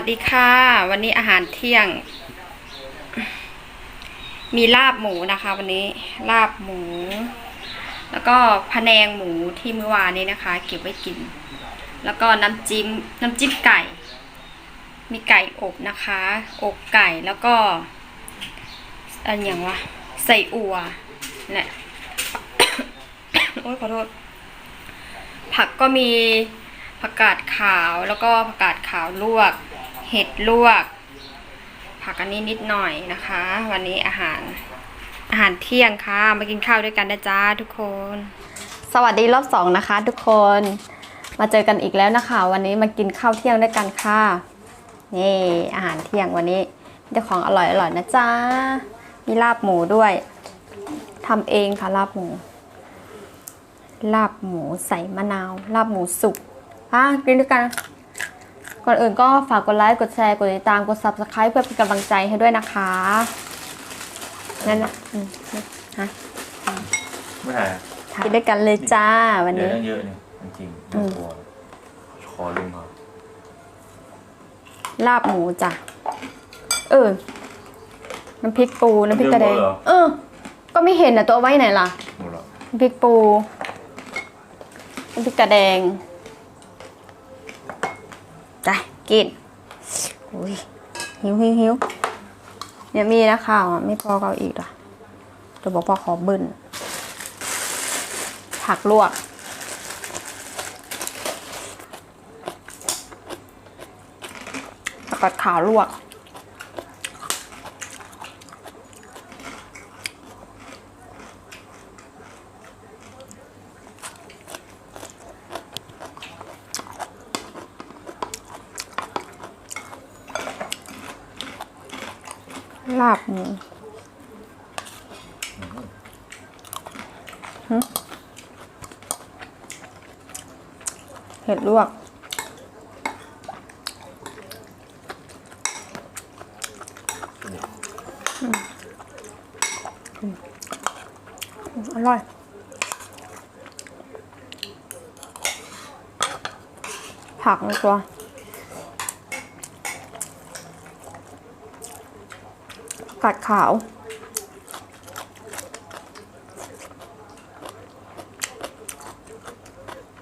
วัสดีค่ะ วันนี้อาหารเที่ยง มีลาบหมูนะคะ วันนี้ลาบหมู แล้วก็พะแนงหมูที่เมื่อวานนี้นะคะ เก็บไว้กิน แล้วก็น้ำจิ้มน้ำจิ้มไก่ มีไก่อบนะคะ อกไก่แล้วก็อันอย่างวะใส่อัวและโอ้ยขอโทษ ผักก็มีผักกาดขาวแล้วก็ผักกาดขาวลวก เห็ดลวก ผักอันนี้นิดหน่อยนะคะ วันนี้อาหารอาหารเที่ยงค่ะ มากินข้าวด้วยกันนะจ๊ะทุกคน สวัสดีรอบสองนะคะ ทุกคน มาเจอกันอีกแล้วนะคะ วันนี้มากินข้าวเที่ยงด้วยกันค่ะ นี่อาหารเที่ยงวันนี้มีแต่ของอร่อยอร่อยนะจ๊ะมีลาบหมูด้วยทำเองค่ะลาบหมู ลาบหมูใส่มะนาว ลาบหมูสุกอะกินด้วยกัน ก่อนอื่นก็ฝากกดไลค์กดแชร์กดติดตามกด subscribe เพื่อเป็นกำลังใจให้ด้วยนะคะนั่นนะอืมฮะไม่ถ่ายกินด้วยกันเลยจ้าวันเดี๋ยวนี้ตั้งเยอะเนี่ยจริงๆอืน่ามกลัวขอลุงก่อนลาบหมูจ้ะ เออ น้ำพริกปู น้ำพริกกระเดงเออ ก็ไม่เห็นนะตัวเอาไว้ไหนล่ะ หมดแล้วน้ำพริกปู น้ำพริกกระแดงจ้ะ กินอุ้ยหิวหิวหิวเนี่ยมีนะข้าวไม่พอเอาอีกเหรอจะบอกพอขอบึนผักลวกผักกาดขาวลวกาบหมูหึเห็ดลวก อร่อย ผักในตัว กัดขาว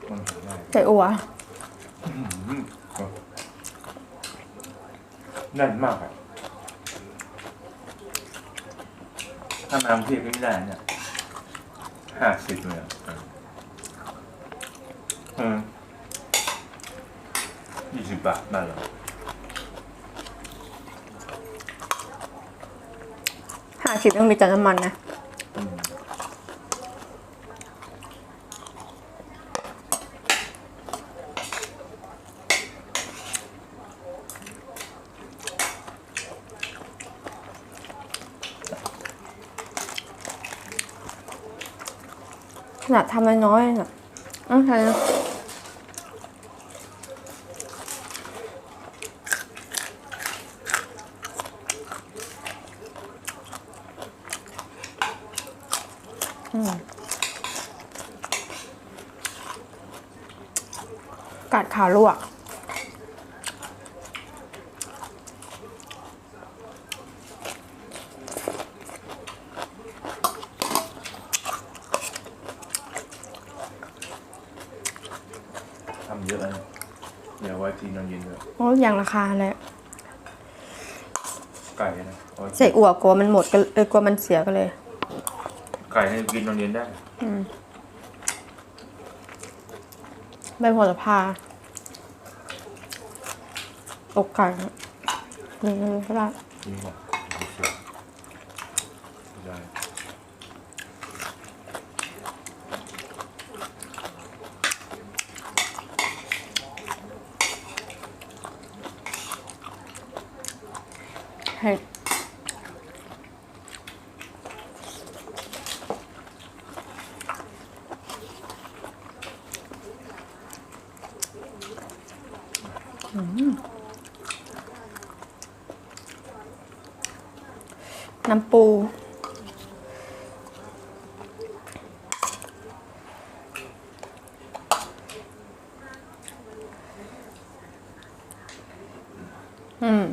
มันห็นได้ใส่อัว อืมแน่นมากอะถ้ามาเทียบไม่ได้เนี่ยห้าสิบเลยอะเออยี่สิบบาทบ้านเรา ห้าสิบต้องมีแต่น้ำมันนะขนาดทำน้อยๆนะเอ้าวใช่นะ กัดขาวลวก ทำเยอะนะเดี๋ยวไว้ทีนอนเย็นด้วยโอ้ยอย่างราคาเลยไก่นะเอาไว้ ใส่อั่วกลัวมันหมดก็เออกลัวมันเสียก็เลย ไก่ให้กินนอนเย็นได้ อืมใบโหระพาอกไก่นี่ก็ได้กินก่อนเสียได้เห็ด น้ำปู อืม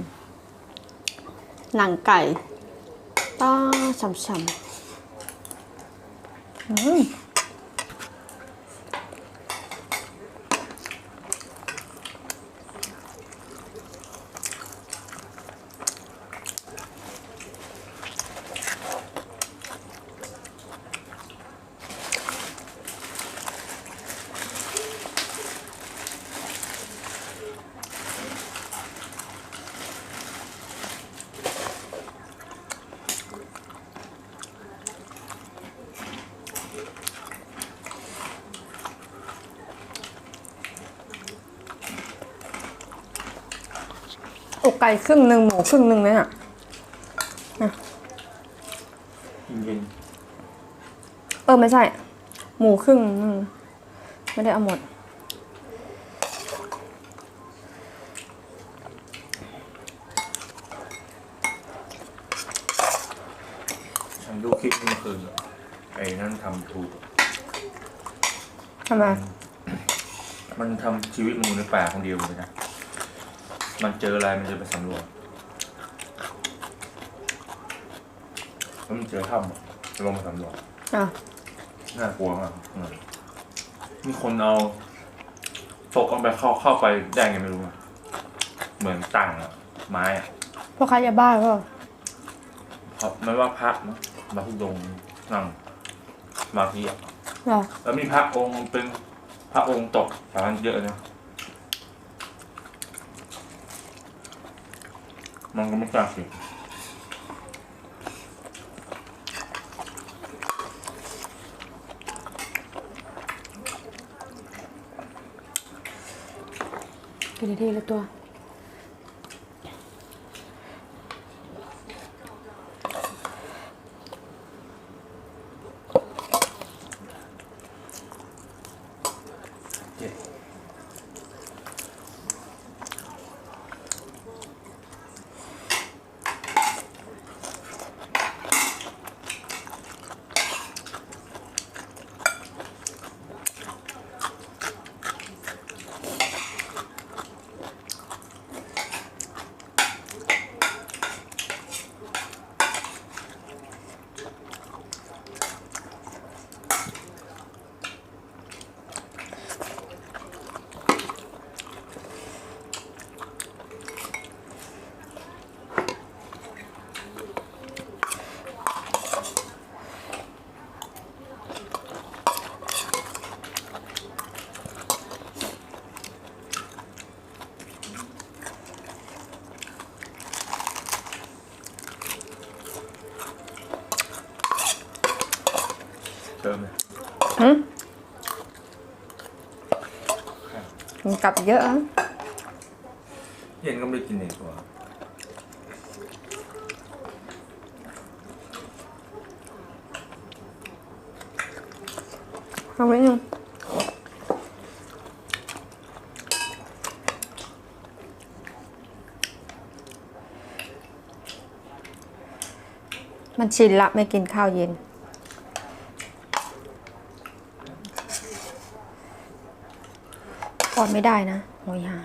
หนังไก่ต้าฉ่ำๆอืม อกไก่ครึ่งหนึ่งหมูครึ่งหนึ่งเลยอะเย็นเออไม่ใช่ หมูครึ่งหนึ่งไม่ได้เอาหมด ๆฉันดูคลิปเมื่อคืนอะไอ้นั่นทำถูก ทำไม มันทำชีวิตมันอยู่ในป่าคนเดียวเลยนะ มันเจออะไรมันจะไปสำรวจแล้วมันเจอถ้ำอะจะลงมาสำรวจอะน่ากลัวมากอืมมีคนเอาตกลงไปเข้าเข้าไปได้ไงไม่รู้อะเหมือนตั้งอะไม้อะพ่อค้ายาบ้าก็เพราะไม่ว่าพระเนอะมาทุดงค์นั่งสมาธิอะ หรอ แล้วมีพระองค์เป็นพระองค์ตกสารเยอะนะ มันก็ไม่กล้าสิกินทีละตัว เจ็ด กลับเยอะอะเย็นก็ไม่ได้กินในตัวเอาไว้หนึ่งมันชินละไม่กินข้าวเย็น ทอดไม่ได้นะโอยหา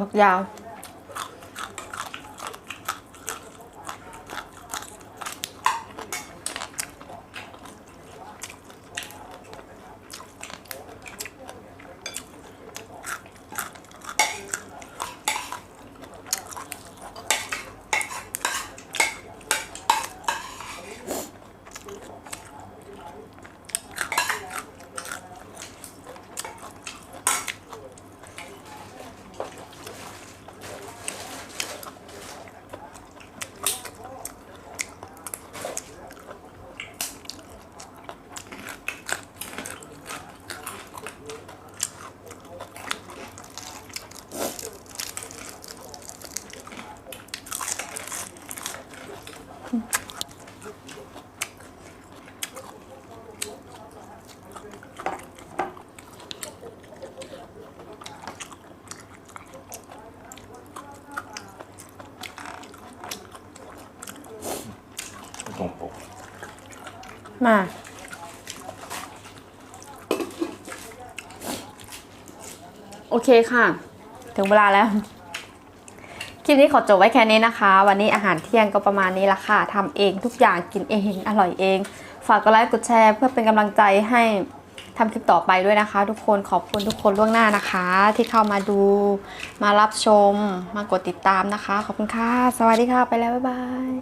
ถั่วฝั มา โอเคค่ะ ถึงเวลาแล้ว คลิปนี้ขอจบไว้แค่นี้นะคะ วันนี้อาหารเที่ยงก็ประมาณนี้ละค่ะทำเองทุกอย่างกินเองอร่อยเอง ฝากกดไลค์กดแชร์เพื่อเป็นกำลังใจให้ทำคลิปต่อไปด้วยนะคะ ทุกคนขอบคุณทุกคนล่วงหน้านะคะ ที่เข้ามาดูมารับชมมากดติดตามนะคะ ขอบคุณค่ะ สวัสดีค่ะ ไปแล้ว บ๊ายบาย